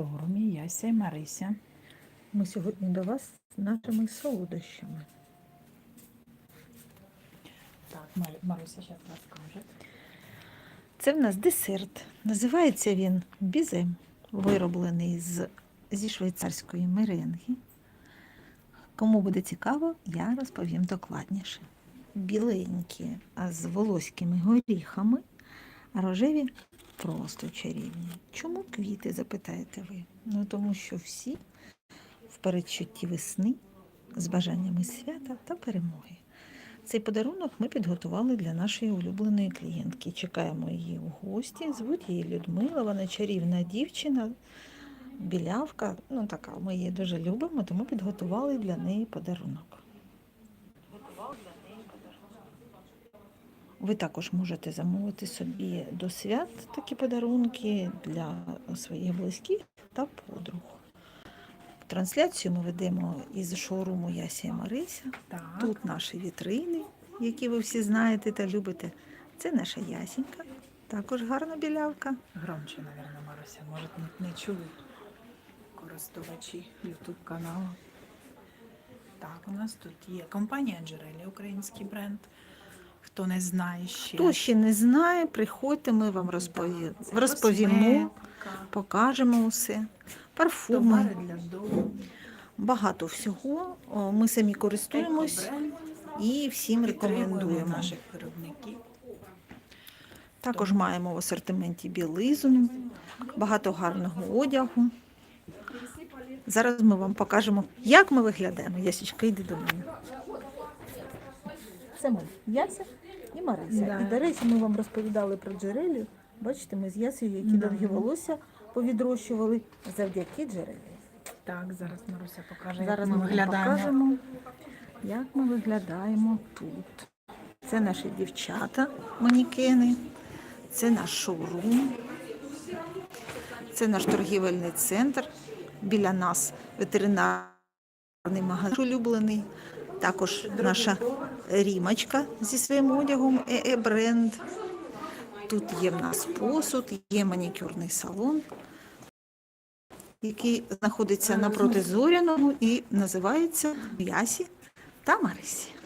шоурумі Яся і Марися. Ми сьогодні до вас з нашими солодощами. Так, Мар- Маруся зараз розкаже. Це в нас десерт. Називається він бізем, вироблений з, зі швейцарської меренги. Кому буде цікаво, я розповім докладніше. Біленькі, з волоськими горіхами, рожеві просто чарівні. Чому квіти, запитаєте ви? Ну тому що всі в передчутті весни з бажаннями свята та перемоги. Цей подарунок ми підготували для нашої улюбленої клієнтки. Чекаємо її в гості. Звуть її Людмила, вона чарівна дівчина, білявка. Ну така, ми її дуже любимо, тому підготували для неї подарунок. Ви також можете замовити собі до свят такі подарунки для своїх близьких та подруг. Трансляцію ми ведемо із шоуруму Ясія Марися. Так. Тут наші вітрини, які ви всі знаєте та любите. Це наша ясінька, також гарна білявка. Громче, мабуть, Маруся. Може, не, не чують користувачі YouTube каналу. Так, у нас тут є компанія Джерелі, український бренд. Хто не знає ще. Хто ще не знає, приходьте, ми вам розпові... Да, розповімо, покажемо усе. Парфуми, для дому. багато всього. Ми самі користуємось і всім рекомендуємо. наших виробників. Також маємо в асортименті білизну, багато гарного одягу. Зараз ми вам покажемо, як ми виглядаємо. Ясічка, йди до мене. Це ми, Яся і Марися. Да. І, до речі, ми вам розповідали про джерелі. Бачите, ми з Ясею, які Да. довгі волосся повідрощували завдяки джерелі. Так, зараз Маруся покаже, Зараз як ми ми виглядаємо. покажемо, як ми виглядаємо тут. Це наші дівчата, манікени, це наш шоурум, це наш торгівельний центр. Біля нас ветеринарний магазин улюблений. Також наша рімочка зі своїм одягом ЕЕ бренд. Тут є в нас посуд, є манікюрний салон, який знаходиться напроти зоряного і називається Ясі та Марисі.